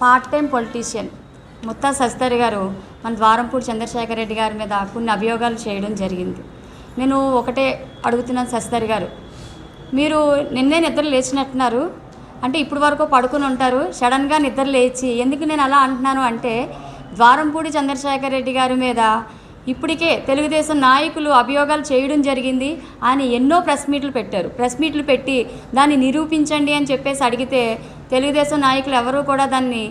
Part time politician Mutha Sasidhar garu మన ద్వారంపూడి చంద్రశేఖర్ రెడ్డి గారి మీద కొన్ని అభియోగాలు చేయడం జరిగింది. నేను ఒకటే అడుగుతున్నాను శశిధర్ గారు. మీరు నిన్నే నిద్ర లేచినట్టున్నారు. అంటే ఇప్పుడు వరకు పడుకుని ఉంటారు. సడన్గా నిద్ర లేచి ఎందుకు నేను అలా అంటున్నాను అంటే ద్వారంపూడి చంద్రశేఖర్ రెడ్డి గారి మీద ఇప్పటికే తెలుగుదేశం నాయకులు అభియోగాలు చేయడం జరిగింది ఆయన ఎన్నో ప్రెస్ మీట్లు పెట్టారు. ప్రెస్ మీట్లు పెట్టి దాన్ని నిరూపించండి అని చెప్పేసి అడిగితే తెలుగుదేశం నాయకులు ఎవరూ కూడా దాన్ని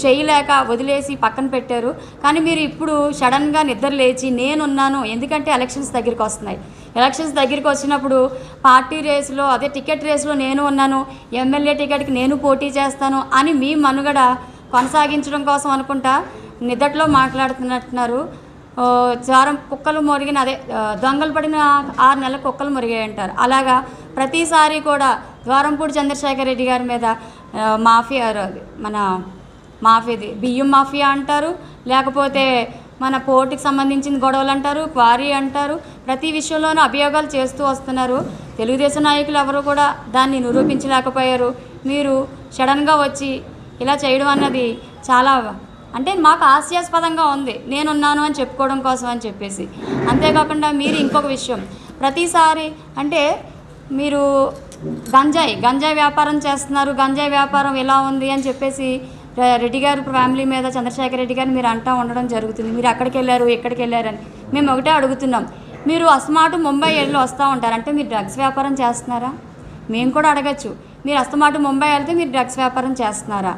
చేయలేక వదిలేసి పక్కన పెట్టారు. కానీ మీరు ఇప్పుడు సడన్గా నిద్ర లేచి నేనున్నాను ఎందుకంటే ఎలక్షన్స్ దగ్గరికి వస్తున్నాయి. ఎలక్షన్స్ దగ్గరికి వచ్చినప్పుడు పార్టీ రేసులో అదే టికెట్ రేసులో నేను ఉన్నాను ఎమ్మెల్యే టికెట్కి నేను పోటీ చేస్తాను అని మీ మనుగడ కొనసాగించడం కోసం అనుకుంటా నిద్దట్లో మాట్లాడుతున్నట్టున్నారు. జ్వరం కుక్కలు మురిగిన అదే దొంగలు పడిన ఆరు నెలల కుక్కలు మురిగాయి అంటారు అలాగా ప్రతిసారి కూడా ద్వారంపూడి చంద్రశేఖర్ రెడ్డి గారి మీద మాఫియా మన మాఫీది బియ్యం మాఫియా అంటారు లేకపోతే మన పోర్టుకి సంబంధించిన గొడవలు అంటారు క్వారీ అంటారు ప్రతి విషయంలోనూ అభియోగాలు చేస్తూ వస్తున్నారు. తెలుగుదేశం నాయకులు ఎవరు కూడా దాన్ని నిరూపించలేకపోయారు. మీరు సడన్గా వచ్చి ఇలా చేయడం అన్నది చాలా అంటే మాకు హాస్యాస్పదంగా ఉంది. నేనున్నాను అని చెప్పుకోవడం కోసం అని చెప్పేసి. అంతేకాకుండా మీరు ఇంకొక విషయం. ప్రతిసారి అంటే మీరు గంజాయి గంజాయి వ్యాపారం చేస్తున్నారు. గంజాయి వ్యాపారం ఎలా ఉంది అని చెప్పేసి రెడ్డి గారి ఫ్యామిలీ మీద చంద్రశేఖర్ రెడ్డి గారిని మీరు అంటా ఉండడం జరుగుతుంది. మీరు అక్కడికి వెళ్ళారు ఎక్కడికి వెళ్ళారని మేము ఒకటే అడుగుతున్నాం. మీరు అస్మాటు ముంబై వెళ్ళి వస్తూ ఉంటారు. అంటే మీరు డ్రగ్స్ వ్యాపారం చేస్తున్నారా? మేము కూడా అడగచ్చు. మీరు అస్తమాటు ముంబై వెళ్తే మీరు డ్రగ్స్ వ్యాపారం చేస్తున్నారా?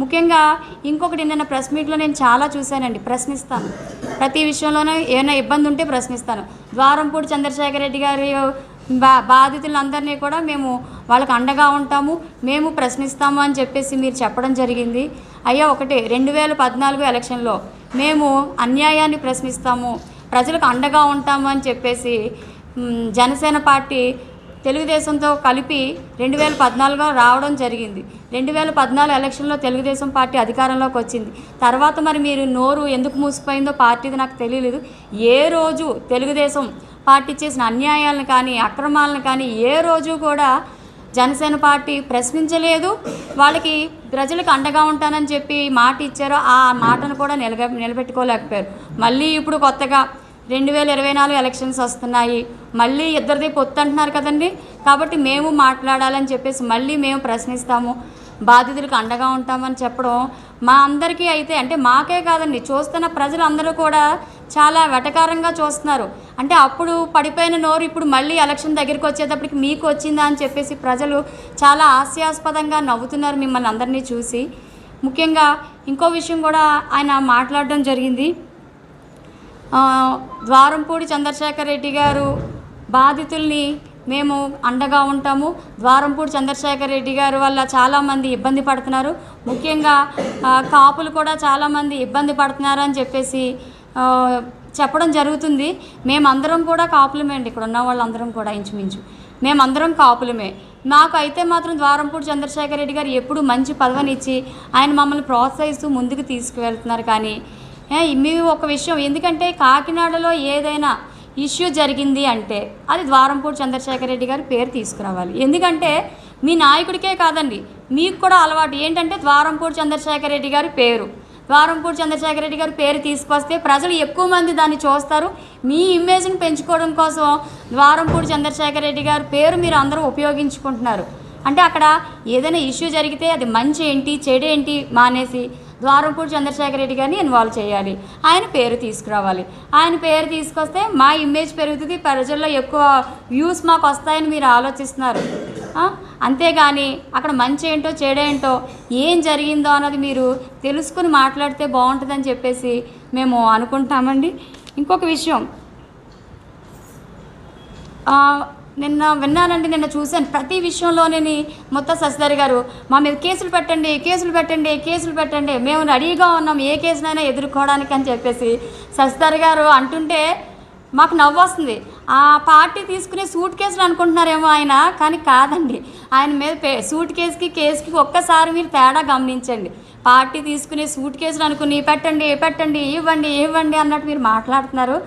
ముఖ్యంగా ఇంకొకటి నిన్న ప్రెస్ మీట్లో నేను చాలా చూశానండి ప్రశ్నిస్తాను. ప్రతి విషయంలోనూ ఏమైనా ఇబ్బంది ఉంటే ప్రశ్నిస్తాను. ద్వారంపూడి చంద్రశేఖర్ రెడ్డి గారి బా బాధితులందరినీ కూడా మేము వాళ్ళకి అండగా ఉంటాము మేము ప్రశ్నిస్తాము అని చెప్పేసి మీరు చెప్పడం జరిగింది. అయ్యా ఒకటి రెండు వేల పద్నాలుగు ఎలక్షన్లో మేము అన్యాయాన్ని ప్రశ్నిస్తాము ప్రజలకు అండగా ఉంటాము అని చెప్పేసి జనసేన పార్టీ తెలుగుదేశంతో కలిపి రెండు వేల పద్నాలుగులో రావడం జరిగింది. రెండు వేల పద్నాలుగు ఎలక్షన్లో తెలుగుదేశం పార్టీ అధికారంలోకి వచ్చింది. తర్వాత మరి మీరు నోరు ఎందుకు మూసిపోయిందో పార్టీది నాకు తెలియలేదు. ఏ రోజు తెలుగుదేశం పార్టీ చేసిన అన్యాయాలను కానీ అక్రమాలను కానీ ఏ రోజు కూడా జనసేన పార్టీ ప్రశ్నించలేదు. వాళ్ళకి ప్రజలకు అండగా ఉంటానని చెప్పి మాట ఇచ్చారో ఆ మాటను కూడా నిలబె నిలబెట్టుకోలేకపోయారు. మళ్ళీ ఇప్పుడు కొత్తగా రెండు వేల ఇరవై నాలుగు ఎలక్షన్స్ వస్తున్నాయి. మళ్ళీ ఇద్దరిది పొత్తు అంటున్నారు కదండి. కాబట్టి మేము మాట్లాడాలని చెప్పేసి మళ్ళీ మేము ప్రశ్నిస్తాము. బాధితులకు అండగా ఉంటామని చెప్పడం మా అందరికీ అయితే అంటే మాకే కాదండి చూస్తున్న ప్రజలందరూ కూడా చాలా వెటకారంగా చూస్తున్నారు. అంటే అప్పుడు పడిపోయిన నోరు ఇప్పుడు మళ్ళీ ఎలక్షన్ దగ్గరికి వచ్చేటప్పటికి మీకు వచ్చిందా అని చెప్పేసి ప్రజలు చాలా హాస్యాస్పదంగా నవ్వుతున్నారు మిమ్మల్ని అందరినీ చూసి. ముఖ్యంగా ఇంకో విషయం కూడా ఆయన మాట్లాడడం జరిగింది. ద్వారంపూడి చంద్రశేఖర్ రెడ్డి గారు బాధితుల్ని మేము అండగా ఉంటాము. ద్వారంపూడి చంద్రశేఖర్ రెడ్డి గారు వల్ల చాలామంది ఇబ్బంది పడుతున్నారు. ముఖ్యంగా కాపులు కూడా చాలామంది ఇబ్బంది పడుతున్నారు అని చెప్పేసి చెప్పడం జరుగుతుంది. మేమందరం కూడా కాపులమే అండి. ఇక్కడ ఉన్న వాళ్ళందరం కూడా ఇంచుమించు. మేమందరం కాపులమే. మాకు అయితే మాత్రం ద్వారంపూడి చంద్రశేఖర్ రెడ్డి గారు ఎప్పుడు మంచి పదవనిచ్చి ఆయన మమ్మల్ని ప్రోత్సహిస్తూ ముందుకు తీసుకువెళ్తున్నారు. కానీ మీ ఒక విషయం ఎందుకంటే కాకినాడలో ఏదైనా ఇష్యూ జరిగింది అంటే అది ద్వారంపూడి చంద్రశేఖర్ రెడ్డి గారి పేరు తీసుకురావాలి. ఎందుకంటే మీ నాయకుడికే కాదండి మీకు కూడా అలవాటు. ఏంటంటే ద్వారంపూడి చంద్రశేఖర్ రెడ్డి గారి పేరు. ద్వారంపూడి చంద్రశేఖర రెడ్డి గారి పేరు తీసుకొస్తే ప్రజలు ఎక్కువ మంది దాన్ని చూస్తారు. మీ ఇమేజ్ని పెంచుకోవడం కోసం ద్వారంపూడి చంద్రశేఖర్ రెడ్డి గారి పేరు మీరు అందరూ ఉపయోగించుకుంటున్నారు. అంటే అక్కడ ఏదైనా ఇష్యూ జరిగితే అది మంచి ఏంటి చెడు ఏంటి మానేసి ద్వారంపూడి చంద్రశేఖర్ రెడ్డి గారిని ఇన్వాల్వ్ చేయాలి. ఆయన పేరు తీసుకురావాలి. ఆయన పేరు తీసుకొస్తే మా ఇమేజ్ పెరుగుతుంది. ప్రజల్లో ఎక్కువ వ్యూస్ మాకు వస్తాయని మీరు ఆలోచిస్తున్నారు. అంతేగాని అక్కడ మంచి ఏంటో చెడేంటో ఏం జరిగిందో అన్నది మీరు తెలుసుకుని మాట్లాడితే బాగుంటుందని చెప్పేసి మేము అనుకుంటామండి. ఇంకొక విషయం. నిన్న విన్నానండి నిన్న చూశాను. ప్రతి విషయంలోనే మొత్తం శశిధర్ గారు మా మీద కేసులు పెట్టండి కేసులు పెట్టండి కేసులు పెట్టండి. మేము రెడీగా ఉన్నాం ఏ కేసునైనా ఎదుర్కోవడానికి అని చెప్పేసి శశిధర్ గారు అంటుంటే మాకు నవ్వు వస్తుంది. ఆ పార్టీ తీసుకునే సూట్ కేసులు అనుకుంటున్నారేమో ఆయన కానీ కాదండి. ఆయన మీద పే సూట్ కేసుకి కేసుకి ఒక్కసారి మీరు తేడా గమనించండి. పార్టీ తీసుకునే సూట్ కేసులు అనుకుని పెట్టండి పెట్టండి ఇవ్వండి ఇవ్వండి అన్నట్టు మీరు మాట్లాడుతున్నారు.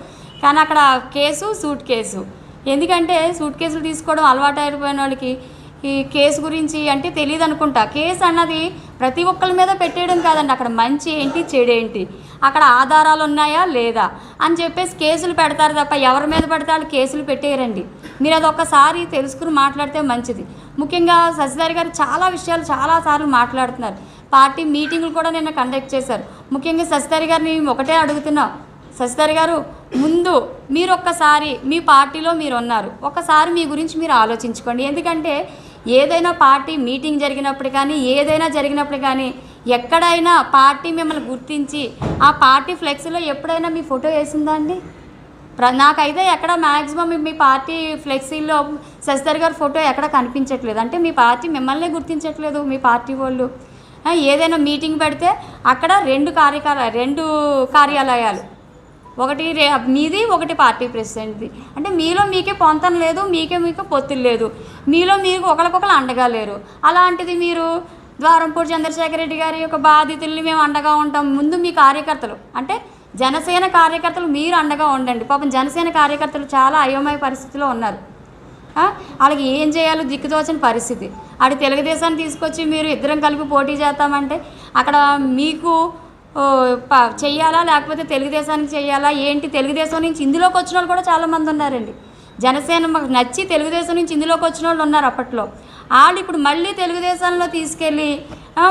కానీ అక్కడ కేసు సూట్ కేసు. ఎందుకంటే సూట్ కేసులు తీసుకోవడం అలవాటు అయిపోయిన వాళ్ళకి ఈ కేసు గురించి అంటే తెలియదు అనుకుంటా. కేసు అన్నది ప్రతి ఒక్కరి మీద పెట్టేయడం కాదండి. అక్కడ మంచి ఏంటి చెడు ఏంటి? అక్కడ ఆధారాలు ఉన్నాయా లేదా? అని చెప్పేసి కేసులు పెడతారు తప్ప ఎవరి మీద పెడితే వాళ్ళు కేసులు పెట్టేయరండి. మీరు అది ఒక్కసారి తెలుసుకుని మాట్లాడితే మంచిది. ముఖ్యంగా శశిధర్ గారు చాలా విషయాలు చాలాసార్లు మాట్లాడుతున్నారు. పార్టీ మీటింగులు కూడా నిన్న కండక్ట్ చేశారు. ముఖ్యంగా శశిధర్ గారిని ఒకటే అడుగుతున్నాం. శశిధర్ గారు ముందు మీరు ఒక్కసారి మీ పార్టీలో మీరు ఉన్నారు ఒకసారి మీ గురించి మీరు ఆలోచించుకోండి. ఎందుకంటే ఏదైనా పార్టీ మీటింగ్ జరిగినప్పుడు కానీ ఏదైనా జరిగినప్పుడు కానీ ఎక్కడైనా పార్టీ మిమ్మల్ని గుర్తించి ఆ పార్టీ ఫ్లెక్స్లో ఎప్పుడైనా మీ ఫోటో వేసిందా అండి? నాకైతే ఎక్కడ మ్యాక్సిమం మీ పార్టీ ఫ్లెక్సీలో శశిధర్ గారి ఫోటో ఎక్కడ కనిపించట్లేదు. అంటే మీ పార్టీ మిమ్మల్నే గుర్తించట్లేదు మీ పార్టీ వాళ్ళు. ఏదైనా మీటింగ్ పెడితే అక్కడ రెండు కార్యకాల రెండు కార్యాలయాలు. ఒకటి రే మీది ఒకటి పార్టీ ప్రెసిడెంట్ది. అంటే మీలో మీకే పొంతం లేదు మీకే మీకు పొత్తులు లేదు. మీలో మీకు ఒకరికొకరు అండగా లేరు. అలాంటిది మీరు ద్వారంపూడి చంద్రశేఖర్ రెడ్డి గారి యొక్క బాధితుల్ని మేము అండగా ఉంటాం. ముందు మీ కార్యకర్తలు అంటే జనసేన కార్యకర్తలు మీరు అండగా ఉండండి. పాపం జనసేన కార్యకర్తలు చాలా అయోమయ పరిస్థితిలో ఉన్నారు. వాళ్ళకి ఏం చేయాలో దిక్కుతోచని పరిస్థితి. ఆడి తెలుగుదేశాన్ని తీసుకొచ్చి మీరు ఇద్దరం కలిపి పోటీ చేస్తామంటే అక్కడ మీకు చెయ్యాలా? లేకపోతే తెలుగుదేశానికి చెయ్యాలా? ఏంటి? తెలుగుదేశం నుంచి ఇందులోకి వచ్చిన వాళ్ళు కూడా చాలామంది ఉన్నారండి. జనసేన మాకు నచ్చి తెలుగుదేశం నుంచి ఇందులోకి వచ్చిన వాళ్ళు ఉన్నారు అప్పట్లో. వాళ్ళు ఇప్పుడు మళ్ళీ తెలుగుదేశంలో తీసుకెళ్ళి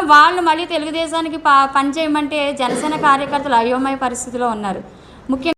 వాళ్ళు మళ్ళీ తెలుగుదేశానికి ప పని చేయమంటే జనసేన కార్యకర్తలు అయోమయ పరిస్థితిలో ఉన్నారు. ముఖ్యంగా